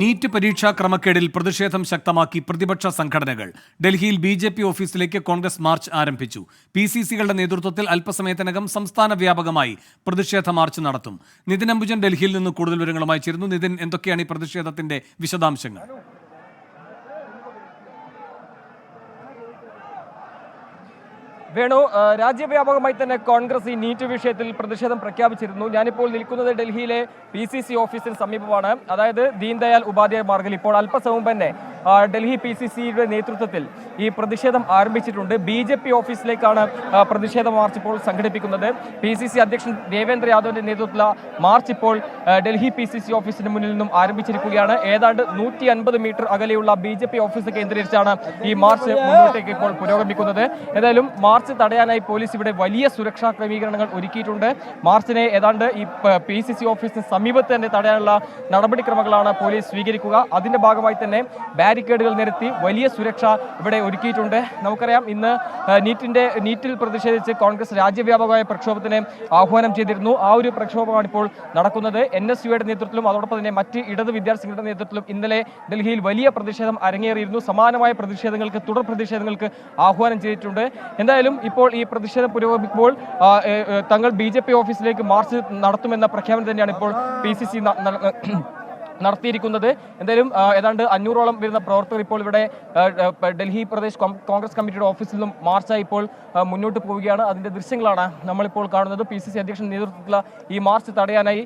NEET പരീക്ഷാ ക്രമക്കേടിൽ പ്രതിഷേധം ശക്തമാക്കി പ്രതിപക്ഷ സംഘടനകൾ. ഡൽഹിയിൽ ബി ജെ പി ഓഫീസിലേക്ക് കോൺഗ്രസ് മാർച്ച് ആരംഭിച്ചു. പി സി സികളുടെ നേതൃത്വത്തിൽ അല്പസമയത്തിനകം സംസ്ഥാന വ്യാപകമായി പ്രതിഷേധ മാർച്ച് നടത്തും. നിതിൻ അംബുജൻ ഡൽഹിയിൽ നിന്ന് കൂടുതൽ വിവരങ്ങളുമായി ചേരുന്നു. നിതിൻ എന്തൊക്കെയാണ് ഈ പ്രതിഷേധത്തിന്റെ വിശദാംശങ്ങൾ? വേണു രാജ്യവ്യാപകമായി തന്നെ കോൺഗ്രസ് ഈ നീറ്റ് വിഷയത്തിൽ പ്രതിഷേധം പ്രഖ്യാപിച്ചിരുന്നു. ഞാനിപ്പോൾ നിൽക്കുന്നത് ഡൽഹിയിലെ പി സി സി ഓഫീസിന് സമീപമാണ്. അതായത് ദീൻദയാൽ ഉപാധ്യായ മാർഗിൽ. ഇപ്പോൾ അല്പസമയം തന്നെ ഡൽഹി പി സി സിയുടെ നേതൃത്വത്തിൽ ഈ പ്രതിഷേധം ആരംഭിച്ചിട്ടുണ്ട്. ബി ജെ പി ഓഫീസിലേക്കാണ് പ്രതിഷേധ മാർച്ച് ഇപ്പോൾ സംഘടിപ്പിക്കുന്നത്. പി സി സി അധ്യക്ഷൻ ദേവേന്ദ്ര യാദവിന്റെ നേതൃത്വത്തിലുള്ള മാർച്ച് ഇപ്പോൾ ഡൽഹി പി സി സി ഓഫീസിന് മുന്നിൽ നിന്നും ആരംഭിച്ചിരിക്കുകയാണ്. ഏതാണ്ട് നൂറ്റി അൻപത് മീറ്റർ അകലെയുള്ള ബി ജെ പി ഓഫീസ് കേന്ദ്രീകരിച്ചാണ് ഈ മാർച്ച് മുന്നോട്ടേക്ക് ഇപ്പോൾ പുരോഗമിക്കുന്നത്. ഏതായാലും മാർച്ച് തടയാനായി പോലീസ് ഇവിടെ വലിയ സുരക്ഷാ ക്രമീകരണങ്ങൾ ഒരുക്കിയിട്ടുണ്ട്. മാർച്ചിനെ ഏതാണ്ട് ഈ പി സി സി ഓഫീസിന് സമീപത്ത് തന്നെ തടയാനുള്ള നടപടിക്രമങ്ങളാണ് പോലീസ് സ്വീകരിക്കുക. അതിന്റെ ഭാഗമായി തന്നെ ബാരിക്കേഡുകൾ നിരത്തി വലിയ സുരക്ഷ ഇവിടെ ഒരുക്കിയിട്ടുണ്ട്. നമുക്കറിയാം ഇന്ന് നീറ്റിന്റെ നീറ്റിൽ പ്രതിഷേധിച്ച് കോൺഗ്രസ് രാജ്യവ്യാപകമായ പ്രക്ഷോഭത്തിന് ആഹ്വാനം ചെയ്തിരുന്നു. ആ ഒരു പ്രക്ഷോഭമാണ് ഇപ്പോൾ നടക്കുന്നത്. എൻ എസ് യുയുടെ നേതൃത്വത്തിലും അതോടൊപ്പം തന്നെ മറ്റ് ഇടത് വിദ്യാർത്ഥികളുടെ നേതൃത്വത്തിലും ഇന്നലെ ഡൽഹിയിൽ വലിയ പ്രതിഷേധം അരങ്ങേറിയിരുന്നു. സമാനമായ പ്രതിഷേധങ്ങൾക്ക് തുടർ പ്രതിഷേധങ്ങൾക്ക് ആഹ്വാനം ചെയ്തിട്ടുണ്ട്. എന്തായാലും ഇപ്പോൾ ഈ പ്രതിഷേധം പുരോഗമിക്കുമ്പോൾ തങ്ങൾ ബി ഓഫീസിലേക്ക് മാർച്ച് നടത്തുമെന്ന പ്രഖ്യാപനം തന്നെയാണ് ഇപ്പോൾ പി സി സി നടത്തിയിരിക്കുന്നത്. എന്തായാലും ഏതാണ്ട് അഞ്ഞൂറോളം വരുന്ന പ്രവർത്തകർ ഇപ്പോൾ ഇവിടെ ഡൽഹി പ്രദേശ് കോൺഗ്രസ് കമ്മിറ്റിയുടെ ഓഫീസിൽ നിന്നും മാർച്ചായി ഇപ്പോൾ മുന്നോട്ട് പോവുകയാണ്. അതിന്റെ ദൃശ്യങ്ങളാണ് നമ്മളിപ്പോൾ കാണുന്നത്. പി സി സി അധ്യക്ഷൻ നേതൃത്വത്തിലുള്ള ഈ മാർച്ച് തടയാനായി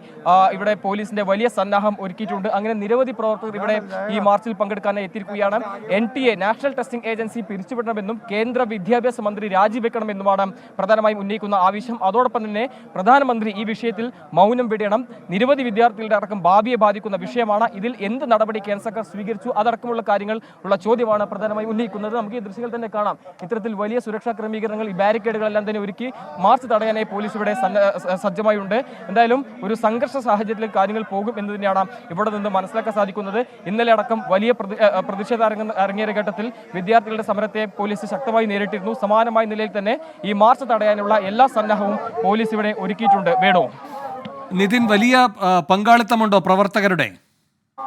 ഇവിടെ പോലീസിന്റെ വലിയ സന്നാഹം ഒരുക്കിയിട്ടുണ്ട്. അങ്ങനെ നിരവധി പ്രവർത്തകർ ഇവിടെ ഈ മാർച്ചിൽ പങ്കെടുക്കാനായി എത്തിയിരിക്കുകയാണ്. N T A national testing agency പിരിച്ചുവിടണമെന്നും കേന്ദ്ര വിദ്യാഭ്യാസ മന്ത്രി രാജിവെക്കണമെന്നുമാണ് പ്രധാനമായും ഉന്നയിക്കുന്ന ആവശ്യം. അതോടൊപ്പം തന്നെ പ്രധാനമന്ത്രി ഈ വിഷയത്തിൽ മൗനം വിടയണം. നിരവധി വിദ്യാർത്ഥികളുടെ അടക്കം ഭാവിയെ ബാധിക്കുന്ന വിഷയമാണ് ഇതിൽ എന്ത് നടപടി കേന്ദ്ര സർക്കാർ സ്വീകരിച്ചു? അതടക്കമുള്ള കാര്യങ്ങൾ ഉള്ള ചോദ്യമാണ് പ്രധാനമായും ഉന്നയിക്കുന്നത്. നമുക്ക് ഈ ദൃശ്യങ്ങൾ തന്നെ കാണാം. ഇത്തരത്തിൽ വലിയ സുരക്ഷാ ക്രമീകരണങ്ങൾ ഈ ബാരിക്കേഡുകളെല്ലാം തന്നെ ഒരുക്കി മാർച്ച് തടയാനായി പോലീസ് ഇവിടെ സജ്ജമായുണ്ട്. എന്തായാലും ഒരു സംഘർഷ സാഹചര്യത്തിൽ കാര്യങ്ങൾ പോകും എന്ന് തന്നെയാണ് ഇവിടെ നിന്ന് മനസ്സിലാക്കാൻ സാധിക്കുന്നത്. ഇന്നലെ അടക്കം വലിയ പ്രതിഷേധ അരങ്ങ- അരങ്ങേറിയ ഘട്ടത്തിൽ വിദ്യാർത്ഥികളുടെ സമരത്തെ പോലീസ് ശക്തമായി നേരിട്ടിരുന്നു. സമാനമായ നിലയിൽ തന്നെ ഈ മാർച്ച് തടയാനുള്ള എല്ലാ സന്നാഹവും പോലീസ് ഇവിടെ ഒരുക്കിയിട്ടുണ്ട്. വേണോ. നിതിൻ വലിയ പങ്കാളിത്തമുണ്ടോ പ്രവർത്തകരുടെ? ആ,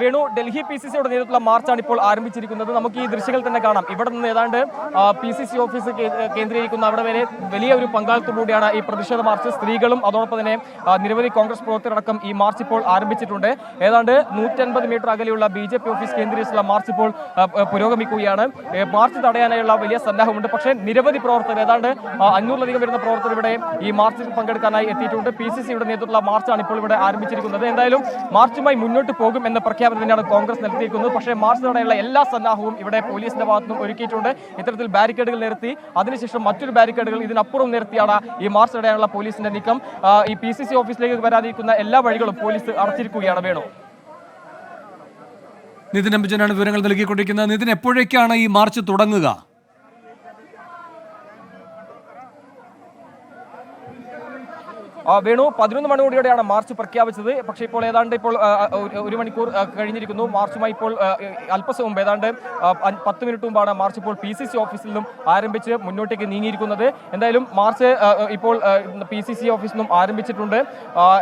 വേണു ഡൽഹി പി സി സിയുടെ നേതൃത്വത്തിലുള്ള മാർച്ചാണ് ഇപ്പോൾ ആരംഭിച്ചിരിക്കുന്നത്. നമുക്ക് ഈ ദൃശ്യങ്ങൾ തന്നെ കാണാം. ഇവിടെ നിന്ന് ഏതാണ്ട് പി സി സി ഓഫീസ് കേന്ദ്രീകരിക്കുന്ന അവിടെ വരെ വലിയ ഒരു പങ്കാളിത്തത്തോടെയാണ് ഈ പ്രതിഷേധ മാർച്ച്. സ്ത്രീകളും അതോടൊപ്പം തന്നെ നിരവധി കോൺഗ്രസ് പ്രവർത്തകരടക്കം ഈ മാർച്ച് ഇപ്പോൾ ആരംഭിച്ചിട്ടുണ്ട്. ഏതാണ്ട് നൂറ്റൻപത് മീറ്റർ അകലെയുള്ള ബി ജെ പി ഓഫീസ് കേന്ദ്രീകരിച്ചുള്ള മാർച്ച് ഇപ്പോൾ പുരോഗമിക്കുകയാണ്. മാർച്ച് തടയാനായുള്ള വലിയ സന്നാഹമുണ്ട്. പക്ഷേ നിരവധി പ്രവർത്തകർ ഏതാണ്ട് അഞ്ഞൂറിലധികം വരുന്ന പ്രവർത്തകർ ഇവിടെ ഈ മാർച്ചിൽ പങ്കെടുക്കാനായി എത്തിയിട്ടുണ്ട്. പി സി സിയുടെ നേതൃത്വത്തിലുള്ള മാർച്ചാണ് ഇപ്പോൾ ഇവിടെ ആരംഭിച്ചിരിക്കുന്നത്. എന്തായാലും മാർച്ചുമായി മുന്നോട്ട് പോകും എന്ന പ്രഖ്യാപനം തന്നെയാണ് കോൺഗ്രസ് നൽകിയിരിക്കുന്നത് പക്ഷേ മാർച്ച് തടയുള്ള എല്ലാ സന്നാഹവും ഇവിടെ പോലീസിന്റെ ഭാഗത്തുനിന്നും ഒരുക്കിയിട്ടുണ്ട്. ഇത്തരത്തിൽ ബാരിക്കേഡുകൾ നിർത്തി അതിനുശേഷം മറ്റൊരു ബാരിക്കേഡുകൾ ഇതിനപ്പുറം നിരത്തിയാണ് ഈ മാർച്ച് തടയാനുള്ള പോലീസിന്റെ നീക്കം. ഈ പി ഓഫീസിലേക്ക് വരാതിരിക്കുന്ന എല്ലാ വഴികളും പോലീസ് അടച്ചിരിക്കുകയാണ്. വേണു. നിതിൻ അംബുജനാണ് വിവരങ്ങൾ നൽകിക്കൊണ്ടിരിക്കുന്നത്. നിതിൻ എപ്പോഴേക്കാണ് ഈ മാർച്ച് തുടങ്ങുക? വേണു പതിനൊന്ന് മണിയോടെയാണ് മാർച്ച് പ്രഖ്യാപിച്ചത്. പക്ഷേ ഇപ്പോൾ ഏതാണ്ട് ഇപ്പോൾ ഒരു- മണിക്കൂർ കഴിഞ്ഞിരിക്കുന്നു. മാർച്ചുമായി ഇപ്പോൾ അല്പസം മുമ്പ് ഏതാണ്ട് പത്ത് മിനിറ്റ് മുമ്പാണ് മാർച്ച് ഇപ്പോൾ പി സി സി ഓഫീസിൽ നിന്നും ആരംഭിച്ച് മുന്നോട്ടേക്ക് നീങ്ങിയിരിക്കുന്നത്. എന്തായാലും മാർച്ച് ഇപ്പോൾ പി സി സി ഓഫീസിൽ നിന്നും ആരംഭിച്ചിട്ടുണ്ട്.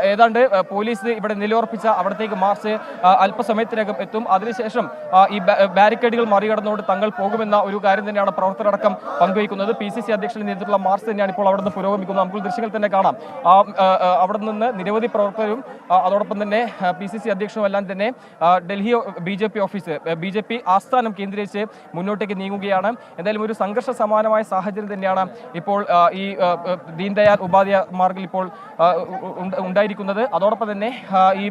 ഏതാണ്ട് പോലീസ് ഇവിടെ നിലയുറപ്പിച്ച അവിടത്തേക്ക് മാർച്ച് അല്പസമയത്തിനകം എത്തും. അതിനുശേഷം ഈ ബാരിക്കേഡുകൾ മറികടന്നുകൊണ്ട് തങ്ങൾ പോകുമെന്ന ഒരു കാര്യം തന്നെയാണ് പ്രവർത്തകരടക്കം പങ്കുവയ്ക്കുന്നത്. പി സി സി അധ്യക്ഷന്റെ നേതൃത്വത്തിലുള്ള മാർച്ച് തന്നെയാണ് ഇപ്പോൾ അവിടെ പുരോഗമിക്കുന്നത്. നമുക്ക് ദൃശ്യങ്ങൾ തന്നെ കാണാം. അവിടെ നിന്ന് നിരവധി പ്രവർത്തകരും അതോടൊപ്പം തന്നെ പി സി സി അധ്യക്ഷനും എല്ലാം തന്നെ Delhi B J P office B J P ആസ്ഥാനം കേന്ദ്രീകരിച്ച് മുന്നോട്ടേക്ക് നീങ്ങുകയാണ്. എന്തായാലും ഒരു സംഘർഷ സമാനമായ സാഹചര്യം തന്നെയാണ് ഇപ്പോൾ ഈ ദീൻദയാൽ ഉപാധ്യായ മാർഗിൽ ഇപ്പോൾ ഉണ്ടായിരിക്കുന്നത്. അതോടൊപ്പം തന്നെ ഈ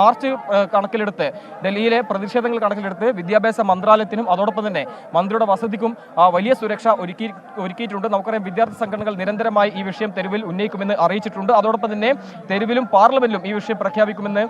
മാർച്ച് കണക്കിലെടുത്ത് ഡൽഹിയിലെ പ്രതിഷേധങ്ങൾ കണക്കിലെടുത്ത് വിദ്യാഭ്യാസ മന്ത്രാലയത്തിനും അതോടൊപ്പം തന്നെ മന്ത്രിയുടെ വസതിക്കും വലിയ സുരക്ഷ ഒരുക്കി ഒരുക്കിയിട്ടുണ്ട്. നമുക്കറിയാം വിദ്യാർത്ഥി സംഘടനകൾ നിരന്തരമായി ഈ വിഷയം തെരുവിൽ ഉന്നയിക്കുമെന്ന് അറിയിച്ചിട്ടുണ്ട്. അതോടൊപ്പം തന്നെ തെരുവിലും പാർലമെന്റിലും ഈ വിഷയം പ്രഖ്യാപിക്കുമെന്ന്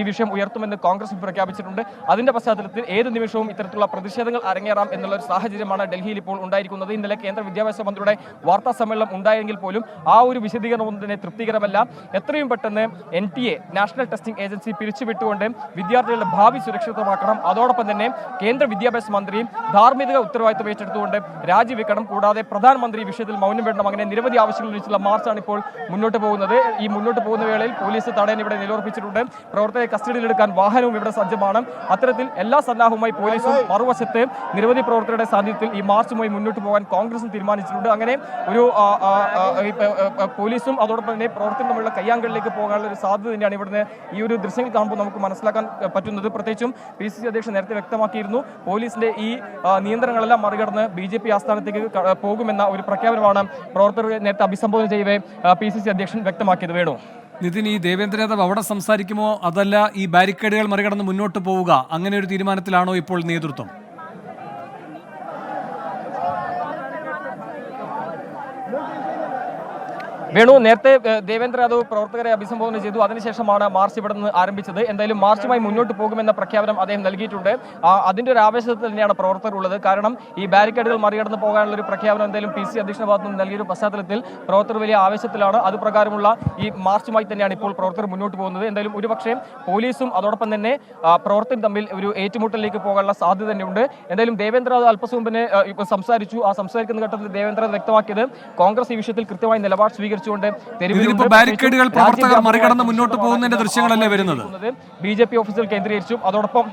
ഈ വിഷയം ഉയർത്തുമെന്ന് കോൺഗ്രസ് പ്രഖ്യാപിച്ചിട്ടുണ്ട്. അതിന്റെ പശ്ചാത്തലത്തിൽ ഏത് നിമിഷവും ഇത്തരത്തിലുള്ള പ്രതിഷേധങ്ങൾ അരങ്ങേറാം എന്നുള്ള ഒരു സാഹചര്യമാണ് ഡൽഹിയിൽ ഇപ്പോൾ ഉണ്ടായിരിക്കുന്നത്. ഇന്നലെ കേന്ദ്ര വിദ്യാഭ്യാസ മന്ത്രിയുടെ വാർത്താ സമ്മേളനം ഉണ്ടായെങ്കിൽ പോലും ആ ഒരു വിശദീകരണമൊന്നും തന്നെ തൃപ്തികരമല്ല. എത്രയും പെട്ടെന്ന് N T A national testing agency പിരിച്ചുവിട്ടുകൊണ്ട് വിദ്യാർത്ഥികളുടെ ഭാവി സുരക്ഷിതമാക്കണം. അതോടൊപ്പം തന്നെ കേന്ദ്ര വിദ്യാഭ്യാസ മന്ത്രി ധാർമ്മിക ഉത്തരവാദിത്വം ഏറ്റെടുത്തുകൊണ്ട് രാജിവെക്കണം. കൂടാതെ പ്രധാനമന്ത്രി വിഷയത്തിൽ മൗനം വേണം അങ്ങനെ നിരവധി ആവശ്യങ്ങൾ ഉന്നയിച്ചുള്ള മാർച്ചാണ് ഇപ്പോൾ മുന്നോട്ട് പോകുന്നത്. ഈ മുന്നോട്ട് പോകുന്ന വേളയിൽ പോലീസ് തടയാൻ ഇവിടെ നിലയുറപ്പിച്ചിട്ടുണ്ട് പ്രവർത്തകരെ കസ്റ്റഡിയിലെടുക്കാൻ വാഹനവും ഇവിടെ സജ്ജമാണ്. അത്തരത്തിൽ എല്ലാ സന്നാഹവുമായി പോലീസും മറുവശത്ത് നിരവധി പ്രവർത്തകരുടെ സാന്നിധ്യത്തിൽ ഈ മാർച്ചുമായി മുന്നോട്ട് പോകാൻ കോൺഗ്രസും തീരുമാനിച്ചിട്ടുണ്ട്. അങ്ങനെ ഒരു പോലീസും അതോടൊപ്പം തന്നെ പ്രവർത്തനം തമ്മിലുള്ള കയ്യാങ്കളിലേക്ക് പോകാനുള്ള ഒരു സാധ്യത തന്നെയാണ് ഇവിടുന്ന് ഈ ഒരു ദൃശ്യങ്ങൾ കാണുമ്പോൾ നമുക്ക് മനസ്സിലാക്കാൻ പറ്റുന്നത്. പ്രത്യേകിച്ചും പി സി സി അധ്യക്ഷൻ നേരത്തെ വ്യക്തമാക്കിയിരുന്നു. പോലീസിന്റെ ഈ നിയന്ത്രണങ്ങളെല്ലാം മറികടന്ന് ബി ജെ പി ആസ്ഥാനത്തേക്ക് പോകുമെന്ന ഒരു പ്രഖ്യാപനമാണ് പ്രവർത്തകരെ നേരത്തെ അഭിസംബോധന ചെയ്യവേ പി സി സി അധ്യക്ഷൻ വ്യക്തമാക്കിയത്. വേണു. നിതിൻ ഈ ദേവേന്ദ്ര യാദവ് അവിടെ സംസാരിക്കുമോ? അതല്ല ഈ ബാരിക്കേഡുകൾ മറികടന്ന് മുന്നോട്ട് പോവുക. അങ്ങനെ ഒരു തീരുമാനത്തിലാണോ ഇപ്പോൾ നേതൃത്വം? വേണു നേരത്തെ ദേവേന്ദ്ര യാദവ് പ്രവർത്തകരെ അഭിസംബോധന ചെയ്തു. അതിനുശേഷമാണ് മാർച്ച് ഇവിടെ നിന്ന് ആരംഭിച്ചത്. എന്തായാലും മാർച്ചുമായി മുന്നോട്ട് പോകുമെന്ന പ്രഖ്യാപനം അദ്ദേഹം നൽകിയിട്ടുണ്ട്. അതിന്റെ ഒരു ആവേശത്തിൽ തന്നെയാണ് പ്രവർത്തകർ ഉള്ളത് കാരണം ഈ ബാരിക്കേഡുകൾ മറികടന്ന് പോകാനുള്ള ഒരു പ്രഖ്യാപനം എന്തായാലും പി സി അധ്യക്ഷ ഭാഗത്ത് നിന്ന് നൽകിയൊരു പശ്ചാത്തലത്തിൽ പ്രവർത്തകർ വലിയ ആവേശത്തിലാണ്. അത് പ്രകാരമുള്ള ഈ മാർച്ചുമായി തന്നെയാണ് ഇപ്പോൾ പ്രവർത്തകർ മുന്നോട്ട് പോകുന്നത്. എന്തായാലും ഒരുപക്ഷെ പോലീസും അതോടൊപ്പം തന്നെ പ്രവർത്തകർ തമ്മിൽ ഒരു ഏറ്റുമുട്ടലിലേക്ക് പോകാനുള്ള സാധ്യത തന്നെയുണ്ട്. എന്തായാലും ദേവേന്ദ്ര യാദവ് അല്പം മുമ്പിന് ഇപ്പോൾ സംസാരിച്ചു. ആ സംസാരിക്കുന്ന ഘട്ടത്തിൽ ദേവേന്ദ്ര വ്യക്തമാക്കിയത് കോൺഗ്രസ് ഈ വിഷയത്തിൽ കൃത്യമായി നിലപാട് ഇതിലിപ്പോ ബാരിക്കേഡുകൾ പ്രവർത്തകർ മറികടന്ന് മുന്നോട്ട് പോകുന്നതിന്റെ ദൃശ്യങ്ങളല്ലേ വരുന്നത്? ബി ജെ പി ഓഫീസിൽ കേന്ദ്രീകരിച്ചും അതോടൊപ്പം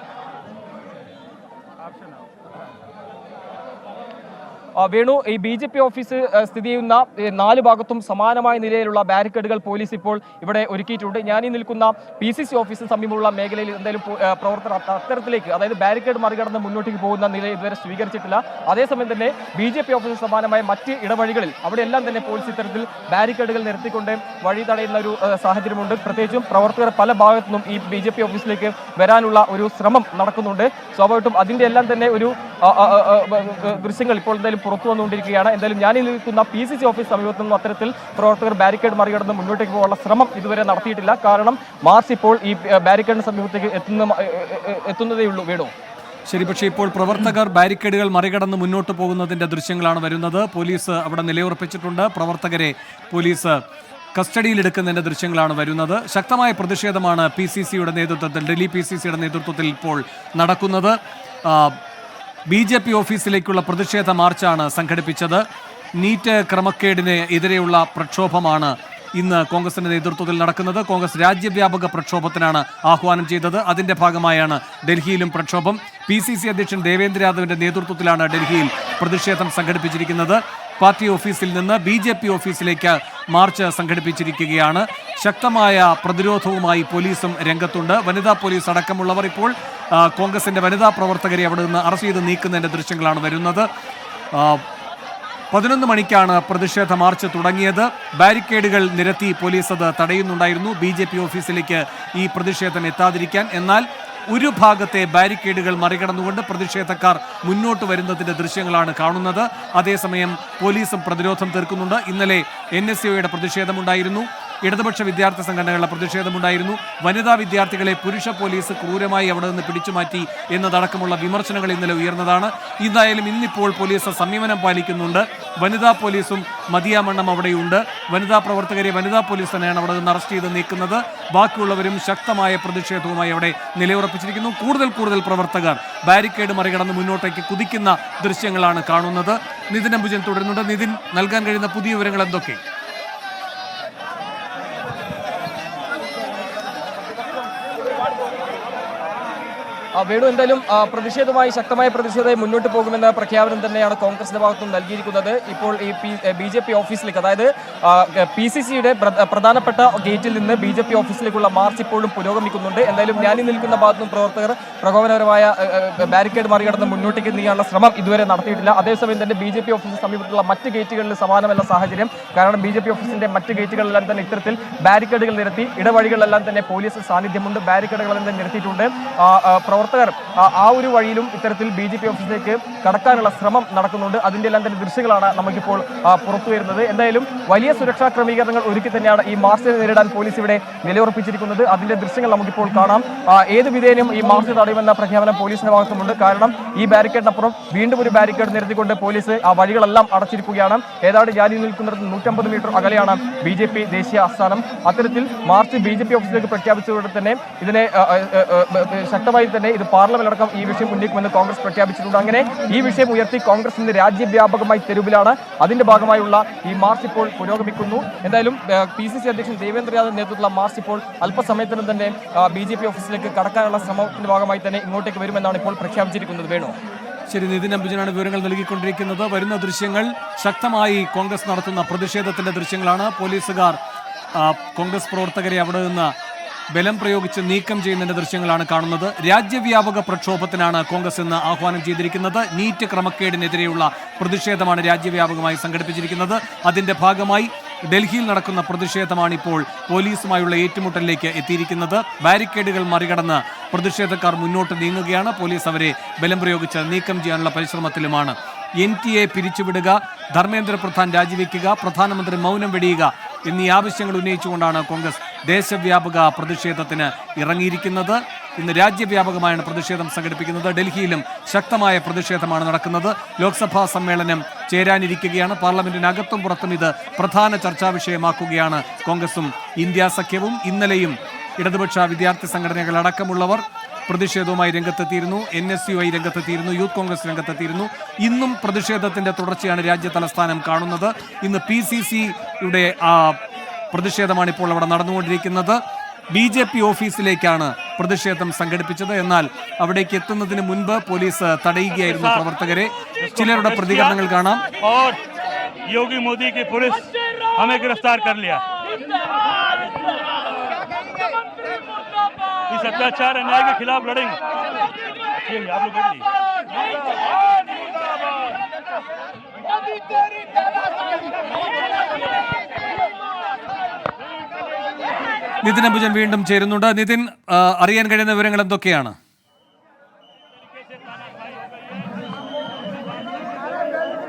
വേണു ഈ ബി ജെ പി ഓഫീസ് സ്ഥിതി ചെയ്യുന്ന നാല് ഭാഗത്തും സമാനമായ നിലയിലുള്ള ബാരിക്കേഡുകൾ പോലീസ് ഇപ്പോൾ ഇവിടെ ഒരുക്കിയിട്ടുണ്ട്. ഞാൻ ഈ നിൽക്കുന്ന പി സി സി ഓഫീസിന് സമീപമുള്ള മേഖലയിൽ എന്തായാലും പ്രവർത്തനം അത്തരത്തിലേക്ക് അതായത് ബാരിക്കേഡ് മറികടന്ന് മുന്നോട്ടേക്ക് പോകുന്ന നില ഇതുവരെ സ്വീകരിച്ചിട്ടില്ല. അതേസമയം തന്നെ ബി ജെ പി ഓഫീസിന് സമാനമായ മറ്റ് ഇടവഴികളിൽ അവിടെയെല്ലാം തന്നെ പോലീസ് ഇത്തരത്തിൽ ബാരിക്കേഡുകൾ നിർത്തിക്കൊണ്ട് വഴി തടയുന്ന ഒരു സാഹചര്യമുണ്ട്. പ്രത്യേകിച്ചും പ്രവർത്തകർ പല ഭാഗത്തു നിന്നും ഈ ബി ജെ പി ഓഫീസിലേക്ക് വരാനുള്ള ഒരു ശ്രമം നടക്കുന്നുണ്ട്. സ്വാഭാവികമായിട്ടും അതിന്റെ എല്ലാം തന്നെ ഒരു ദൃശ്യങ്ങൾ ഇപ്പോൾ എന്തായാലും പുറത്തു വന്നുകൊണ്ടിരിക്കുകയാണ്. എന്തായാലും ഞാൻ നിൽക്കുന്ന പി സി സി ഓഫീസ് സമീപത്തു നിന്നും അത്തരത്തിൽ പ്രവർത്തകർ ബാരിക്കേഡ് മറികടന്ന് മുന്നോട്ടേക്ക് പോകാനുള്ള ശ്രമം ഇതുവരെ നടത്തിയിട്ടില്ല. കാരണം മാർച്ച് ഇപ്പോൾ ഈ ബാരിക്കേഡിന് സമീപത്തേക്ക് എത്തുന്ന എത്തുന്നതേ ഉള്ളൂ വേണു. ശരി പക്ഷേ ഇപ്പോൾ പ്രവർത്തകർ ബാരിക്കേഡുകൾ മറികടന്ന് മുന്നോട്ട് പോകുന്നതിന്റെ ദൃശ്യങ്ങളാണ് വരുന്നത്. പോലീസ് അവിടെ നിലയുറപ്പിച്ചിട്ടുണ്ട്. പ്രവർത്തകരെ പോലീസ് കസ്റ്റഡിയിലെടുക്കുന്നതിന്റെ ദൃശ്യങ്ങളാണ് വരുന്നത്. ശക്തമായ പ്രതിഷേധമാണ് പി സി സിയുടെ നേതൃത്വത്തിൽ ഡൽഹി പി സി സിയുടെ നേതൃത്വത്തിൽ ഇപ്പോൾ നടക്കുന്നത്. ബി ജെ പി ഓഫീസിലേക്കുള്ള പ്രതിഷേധ മാർച്ചാണ് സംഘടിപ്പിച്ചത്. നീറ്റ് ക്രമക്കേടിന് എതിരെയുള്ള പ്രക്ഷോഭമാണ് ഇന്ന് കോൺഗ്രസിന്റെ നേതൃത്വത്തിൽ നടക്കുന്നത്. കോൺഗ്രസ് രാജ്യവ്യാപക പ്രക്ഷോഭത്തിനാണ് ആഹ്വാനം ചെയ്തത്. അതിന്റെ ഭാഗമായാണ് ഡൽഹിയിലും പ്രക്ഷോഭം. പി സി സി അധ്യക്ഷൻ ദേവേന്ദ്ര യാദവിന്റെ നേതൃത്വത്തിലാണ് ഡൽഹിയിൽ പ്രതിഷേധം സംഘടിപ്പിച്ചിരിക്കുന്നത്. പാർട്ടി ഓഫീസിൽ നിന്ന് ബി ജെ പി ഓഫീസിലേക്ക് മാർച്ച് സംഘടിപ്പിച്ചിരിക്കുകയാണ്. ശക്തമായ പ്രതിരോധവുമായി പോലീസും രംഗത്തുണ്ട്. വനിതാ പോലീസ് അടക്കമുള്ളവർ ഇപ്പോൾ കോൺഗ്രസിന്റെ വനിതാ പ്രവർത്തകരെ അവിടെ നിന്ന് അറസ്റ്റ് ചെയ്ത് നീക്കുന്നതിന്റെ ദൃശ്യങ്ങളാണ് വരുന്നത്. പതിനൊന്ന് മണിക്കാണ് പ്രതിഷേധ മാർച്ച് തുടങ്ങിയത്. ബാരിക്കേഡുകൾ നിരത്തി പോലീസ് അത് തടയുന്നുണ്ടായിരുന്നു. ബി ഓഫീസിലേക്ക് ഈ പ്രതിഷേധം എത്താതിരിക്കാൻ. എന്നാൽ ഒരു ഭാഗത്തെ ബാരിക്കേഡുകൾ മറികടന്നുകൊണ്ട് പ്രതിഷേധക്കാർ മുന്നോട്ട് വരുന്നതിന്റെ ദൃശ്യങ്ങളാണ് കാണുന്നത്. അതേസമയം പോലീസും പ്രതിരോധം തീർക്കുന്നുണ്ട്. ഇന്നലെ എൻ എസ് പ്രതിഷേധമുണ്ടായിരുന്നു. ഇടതുപക്ഷ വിദ്യാർത്ഥി സംഘടനകളുടെ പ്രതിഷേധമുണ്ടായിരുന്നു. വനിതാ വിദ്യാർത്ഥികളെ പുരുഷ പോലീസ് ക്രൂരമായി അവിടെ നിന്ന് പിടിച്ചുമാറ്റി എന്നതടക്കമുള്ള വിമർശനങ്ങൾ ഇന്നലെ ഉയർന്നതാണ്. എന്തായാലും ഇന്നിപ്പോൾ പോലീസ് സംയമനം പാലിക്കുന്നുണ്ട്. വനിതാ പോലീസും മതിയാമണ്ണം അവിടെയുണ്ട്. വനിതാ പ്രവർത്തകരെ വനിതാ പോലീസ് തന്നെയാണ് അവിടെ നിന്ന് അറസ്റ്റ് ചെയ്ത് നീക്കുന്നത്. ബാക്കിയുള്ളവരും ശക്തമായ പ്രതിഷേധവുമായി അവിടെ നിലയുറപ്പിച്ചിരിക്കുന്നു. കൂടുതൽ കൂടുതൽ പ്രവർത്തകർ ബാരിക്കേഡ് മറികടന്ന് മുന്നോട്ടേക്ക് കുതിക്കുന്ന ദൃശ്യങ്ങളാണ് കാണുന്നത്. നിതിൻ അംബുജൻ തുടരുന്നുണ്ട്. നിതിൻ നൽകാൻ കഴിയുന്ന പുതിയ വിവരങ്ങൾ എന്തൊക്കെ? വേണു എന്തായാലും പ്രതിഷേധവുമായി ശക്തമായ പ്രതിഷേധമായി മുന്നോട്ട് പോകുമെന്ന പ്രഖ്യാപനം തന്നെയാണ് കോൺഗ്രസിന്റെ ഭാഗത്തുനിന്ന് നൽകിയിരിക്കുന്നത്. ഇപ്പോൾ ഈ ബി ജെ പി ഓഫീസിലേക്ക് അതായത് പി സി സിയുടെ പ്രധാനപ്പെട്ട ഗേറ്റിൽ നിന്ന് ബി ജെ പി ഓഫീസിലേക്കുള്ള മാർച്ച് ഇപ്പോഴും പുരോഗമിക്കുന്നുണ്ട്. എന്തായാലും ഞാനീ നിൽക്കുന്ന ഭാഗത്തും പ്രവർത്തകർ പ്രകോപനപരമായ ബാരിക്കേഡ് മറികടന്ന് മുന്നോട്ടേക്ക് നീങ്ങാനുള്ള ശ്രമം ഇതുവരെ നടത്തിയിട്ടില്ല. അതേസമയം തന്നെ ബി ജെ പി ഓഫീസിന് സമീപത്തുള്ള മറ്റ് ഗേറ്റുകളിൽ സമാനമല്ല സാഹചര്യം. കാരണം ബി ജെ പി ഓഫീസിന്റെ മറ്റ് ഗേറ്റുകളെല്ലാം തന്നെ ഇത്തരത്തിൽ ബാരിക്കേഡുകൾ നിരത്തി ഇടവഴികളിലെല്ലാം തന്നെ പോലീസ് സാന്നിധ്യമുണ്ട്. ബാരിക്കേഡുകളെല്ലാം തന്നെ നിരത്തിയിട്ടുണ്ട്. ആ, പ്രവർത്തകർ ആ, ഒരു വഴിയിലും ഇത്തരത്തിൽ ബി ജെ പി ഓഫീസിലേക്ക് കടക്കാനുള്ള ശ്രമം നടക്കുന്നുണ്ട്. അതിന്റെ എല്ലാം തന്നെ ദൃശ്യങ്ങളാണ് നമുക്കിപ്പോൾ പുറത്തു വരുന്നത്. എന്തായാലും വലിയ സുരക്ഷാ ക്രമീകരണങ്ങൾ ഒരുക്കി തന്നെയാണ് ഈ മാർച്ച് നേരിടാൻ പോലീസ് ഇവിടെ നിലയുറപ്പിച്ചിരിക്കുന്നത്. അതിന്റെ ദൃശ്യങ്ങൾ നമുക്കിപ്പോൾ കാണാം. ഏത് വിധേനയും ഈ മാർച്ച് തടയുമെന്ന പ്രഖ്യാപനം പോലീസിന്റെ ഭാഗത്തുമുണ്ട് കാരണം ഈ ബാരിക്കേഡിനപ്പുറം വീണ്ടും ഒരു ബാരിക്കേഡ് നിരത്തിക്കൊണ്ട് പോലീസ് ആ വഴികളെല്ലാം അടച്ചിരിക്കുകയാണ്. ഏതാണ്ട് ജാലി നിൽക്കുന്നിടത്ത് നൂറ്റമ്പത് മീറ്റർ അകലെയാണ് ബി ജെ പി ദേശീയ ആസ്ഥാനം. അത്തരത്തിൽ മാർച്ച് ബി ജെ പി ഓഫീസിലേക്ക് പ്രഖ്യാപിച്ചതോടെ തന്നെ ഇതിനെ ശക്തമായി തന്നെ ഇത് പാർലമെന്റ് അടക്കം ഈ വിഷയം ഉന്നയിക്കുമെന്ന് കോൺഗ്രസ് പ്രഖ്യാപിച്ചിട്ടുണ്ട്. അങ്ങനെ ഈ വിഷയം ഉയർത്തി കോൺഗ്രസ് ഇന്ന് രാജ്യവ്യാപകമായി തെരുവിലാണ്. അതിന്റെ ഭാഗമായുള്ള ഈ മാർച്ച് ഇപ്പോൾ പുരോഗമിക്കുന്നു. എന്തായാലും പി സി സി അധ്യക്ഷൻ ദേവേന്ദ്ര യാദവ് നേതൃത്വത്തിലുള്ള മാർച്ച് ഇപ്പോൾ അല്പസമയത്തിനും തന്നെ ബി ജെ പി ഓഫീസിലേക്ക് കടക്കാനുള്ള ശ്രമത്തിന്റെ ഭാഗമായി തന്നെ ഇങ്ങോട്ടേക്ക് വരുമെന്നാണ് ഇപ്പോൾ പ്രഖ്യാപിച്ചിരിക്കുന്നത്. വേണു? ശരി നിതിൻ അംബുജനാണ് വിവരങ്ങൾ നൽകിക്കൊണ്ടിരിക്കുന്നത്. വരുന്ന ദൃശ്യങ്ങൾ ശക്തമായി കോൺഗ്രസ് നടത്തുന്ന പ്രതിഷേധത്തിന്റെ ദൃശ്യങ്ങളാണ്. പോലീസുകാർ കോൺഗ്രസ് പ്രവർത്തകരെ അവിടെ നിന്ന് ബലം പ്രയോഗിച്ച് നീക്കം ചെയ്യുന്നതിന്റെ ദൃശ്യങ്ങളാണ് കാണുന്നത്. രാജ്യവ്യാപക പ്രക്ഷോഭത്തിനാണ് കോൺഗ്രസ് ഇന്ന് ആഹ്വാനം ചെയ്തിരിക്കുന്നത്. നീറ്റ് ക്രമക്കേടിനെതിരെയുള്ള പ്രതിഷേധമാണ് രാജ്യവ്യാപകമായി സംഘടിപ്പിച്ചിരിക്കുന്നത്. അതിന്റെ ഭാഗമായി ഡൽഹിയിൽ നടക്കുന്ന പ്രതിഷേധമാണ് ഇപ്പോൾ പോലീസുമായുള്ള ഏറ്റുമുട്ടലിലേക്ക് എത്തിയിരിക്കുന്നത്. ബാരിക്കേഡുകൾ മറികടന്ന് പ്രതിഷേധക്കാർ മുന്നോട്ട് നീങ്ങുകയാണ്. പോലീസ് അവരെ ബലം പ്രയോഗിച്ച് നീക്കം ചെയ്യാനുള്ള പരിശ്രമത്തിലുമാണ്. എൻ ടി എ പിരിച്ചുവിടുക ധർമ്മേന്ദ്ര പ്രധാൻ രാജിവെക്കുക പ്രധാനമന്ത്രി മൗനം വെടിയുക എന്നീ ആവശ്യങ്ങൾ ഉന്നയിച്ചുകൊണ്ടാണ് കോൺഗ്രസ് ദേശവ്യാപക പ്രതിഷേധത്തിന് ഇറങ്ങിയിരിക്കുന്നത്. ഇന്ന് രാജ്യവ്യാപകമായാണ് പ്രതിഷേധം സംഘടിപ്പിക്കുന്നത്. ഡൽഹിയിലും ശക്തമായ പ്രതിഷേധമാണ് നടക്കുന്നത്. ലോക്സഭാ സമ്മേളനം ചേരാനിരിക്കുകയാണ്. പാർലമെന്റിനകത്തും പുറത്തും ഇത് പ്രധാന ചർച്ചാ വിഷയമാക്കുകയാണ് കോൺഗ്രസും ഇന്ത്യ സഖ്യവും. ഇന്നലെയും ഇടതുപക്ഷ വിദ്യാർത്ഥി സംഘടനകൾ അടക്കമുള്ളവർ പ്രതിഷേധവുമായി രംഗത്തെത്തിയിരുന്നു. എൻ എസ് യു ഐ രംഗത്തെത്തിയിരുന്നു. യൂത്ത് കോൺഗ്രസ് രംഗത്തെത്തിയിരുന്നു. ഇന്നും പ്രതിഷേധത്തിന്റെ തുടർച്ചയാണ് രാജ്യ തലസ്ഥാനം കാണുന്നത്. ഇന്ന് പി സി സിയുടെ പ്രതിഷേധമാണ് ഇപ്പോൾ അവിടെ നടന്നുകൊണ്ടിരിക്കുന്നത് ബി ജെ പി ഓഫീസിലേക്കാണ് പ്രതിഷേധം സംഘടിപ്പിച്ചത് എന്നാൽ അവിടേക്ക് എത്തുന്നതിന് മുൻപ് പോലീസ് തടയുകയായിരുന്നു പ്രവർത്തകരെ ചിലരുടെ പ്രതികരണങ്ങൾ കാണാം और योगी मोदी की पुलिस हमें गिरफ्तार कर लिया इस अत्याचार अन्याय के खिलाफ लड़ेंगे ये आप लोग बोलिए। നിതിൻ അംബുജൻ വീണ്ടും ചേരുന്നുണ്ട്. നിതിൻ അറിയാൻ കഴിയുന്ന വിവരങ്ങൾ എന്തൊക്കെയാണ്?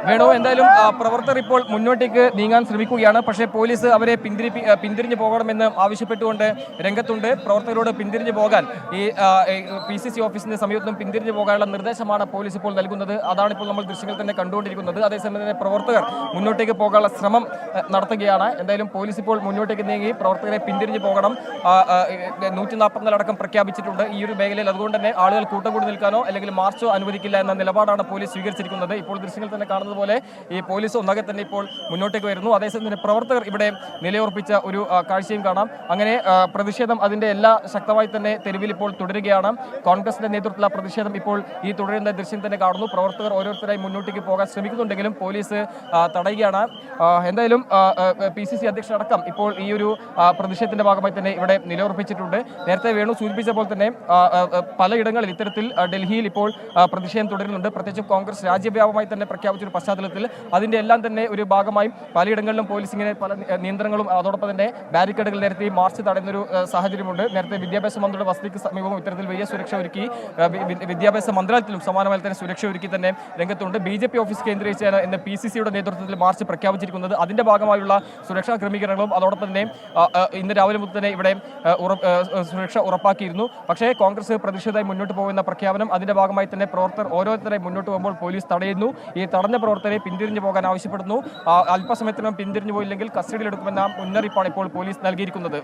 വേണു എന്തായാലും പ്രവർത്തകർ ഇപ്പോൾ മുന്നോട്ടേക്ക് നീങ്ങാൻ ശ്രമിക്കുകയാണ്. പക്ഷേ പോലീസ് അവരെ പിന്തിരിപ്പി ആ, പിന്തിരിഞ്ഞു പോകണമെന്ന് ആവശ്യപ്പെട്ടുകൊണ്ട് രംഗത്തുണ്ട്. പ്രവർത്തകരോട് പിന്തിരിഞ്ഞു പോകാൻ ഈ പി സി സി ഓഫീസിന്റെ സമീപത്തും പിന്തിരിഞ്ഞു പോകാനുള്ള നിർദ്ദേശമാണ് പോലീസ് ഇപ്പോൾ നൽകുന്നത്. അതാണ് ഇപ്പോൾ നമ്മൾ ദൃശ്യങ്ങൾ തന്നെ കണ്ടുകൊണ്ടിരിക്കുന്നത്. അതേസമയം തന്നെ പ്രവർത്തകർ മുന്നോട്ടേക്ക് പോകാനുള്ള ശ്രമം നടത്തുകയാണ്. എന്തായാലും പോലീസ് ഇപ്പോൾ മുന്നോട്ടേക്ക് നീങ്ങി പ്രവർത്തകരെ പിന്തിരിഞ്ഞു പോകണം. നൂറ്റി നാൽപ്പത്തിനാലടക്കം പ്രഖ്യാപിച്ചിട്ടുണ്ട്. ഈ ഒരു മേഖലയിൽ അതുകൊണ്ട് തന്നെ ആളുകൾ കൂട്ടം കൂടി നിൽക്കാനോ അല്ലെങ്കിൽ മാർച്ചോ അനുവദിക്കില്ല എന്ന നിലപാടാണ് പോലീസ് സ്വീകരിച്ചിരിക്കുന്നത്. ഇപ്പോൾ ദൃശ്യങ്ങൾ തന്നെ കാണുന്നത് പോലെ ഈ പോലീസ് ഒന്നാകെ തന്നെ ഇപ്പോൾ മുന്നോട്ടേക്ക് വരുന്നു. അതേസമയം തന്നെ പ്രവർത്തകർ ഇവിടെ നിലയുറപ്പിച്ച ഒരു കാഴ്ചയും കാണാം. അങ്ങനെ പ്രതിഷേധം അതിന്റെ എല്ലാ ശക്തമായി തന്നെ തെരുവിൽ ഇപ്പോൾ തുടരുകയാണ്. കോൺഗ്രസിന്റെ നേതൃത്വത്തിലുള്ള പ്രതിഷേധം ഇപ്പോൾ ഈ തുടരുന്ന ദൃശ്യം തന്നെ കാണുന്നു. പ്രവർത്തകർ ഓരോരുത്തരായി മുന്നോട്ടേക്ക് പോകാൻ ശ്രമിക്കുന്നുണ്ടെങ്കിലും പോലീസ് തടയുകയാണ്. എന്തായാലും പി സി സി അധ്യക്ഷനടക്കം ഇപ്പോൾ ഈ ഒരു പ്രതിഷേധത്തിന്റെ ഭാഗമായി തന്നെ ഇവിടെ നിലയുറപ്പിച്ചിട്ടുണ്ട്. നേരത്തെ വേണു സൂചിപ്പിച്ച പോലെ തന്നെ പലയിടങ്ങളിൽ ഇത്തരത്തിൽ ഡൽഹിയിൽ ഇപ്പോൾ പ്രതിഷേധം തുടരുന്നുണ്ട്. പ്രത്യേകിച്ച് കോൺഗ്രസ് രാജ്യവ്യാപകമായി തന്നെ പ്രഖ്യാപിച്ച ഒരു പശ്ചാത്തലത്തിൽ അതിന്റെ എല്ലാം തന്നെ ഒരു ഭാഗമായും പലയിടങ്ങളിലും പോലീസ് ഇങ്ങനെ പല നിയന്ത്രണങ്ങളും അതോടൊപ്പം തന്നെ ബാരിക്കേഡുകൾ നേരത്തെ മാർച്ച് തടയുന്നൊരു സാഹചര്യമുണ്ട്. നേരത്തെ വിദ്യാഭ്യാസ മന്ത്രിയുടെ വസതിക്ക് സമീപം ഇത്തരത്തിൽ വലിയ സുരക്ഷ ഒരുക്കി വിദ്യാഭ്യാസ മന്ത്രാലയത്തിലും സമാനമായി തന്നെ സുരക്ഷ ഒരുക്കി തന്നെ രംഗത്തുണ്ട്. ബി ജെ പി ഓഫീസ് കേന്ദ്രീകരിച്ചാണ് ഇന്ന് പി സി സിയുടെ നേതൃത്വത്തിൽ മാർച്ച് പ്രഖ്യാപിച്ചിരിക്കുന്നത്. അതിന്റെ ഭാഗമായുള്ള സുരക്ഷാ ക്രമീകരണങ്ങളും അതോടൊപ്പം തന്നെ ഇന്ന് രാവിലെ മുതൽ തന്നെ ഇവിടെ സുരക്ഷ ഉറപ്പാക്കിയിരുന്നു. പക്ഷേ കോൺഗ്രസ് പ്രതിഷേധമായി മുന്നോട്ട് പോകുന്ന പ്രഖ്യാപനം അതിന്റെ ഭാഗമായി തന്നെ പ്രവർത്തകർ ഓരോരുത്തരെ മുന്നോട്ട് പോകുമ്പോൾ പോലീസ് തടയുന്നു. ഈ തടഞ്ഞ പ്രവർത്തകരെ പിന്തിരിഞ്ഞു പോകാൻ ആവശ്യപ്പെടുന്നു. അല്പസമയത്തിനകം അല്പസമയത്തിനും പിന്തിരിഞ്ഞു പോയില്ലെങ്കിൽ കസ്റ്റഡിയിലെടുക്കുമെന്ന മുന്നറിയിപ്പാണ് ഇപ്പോൾ പോലീസ് നൽകിയിരിക്കുന്നത്.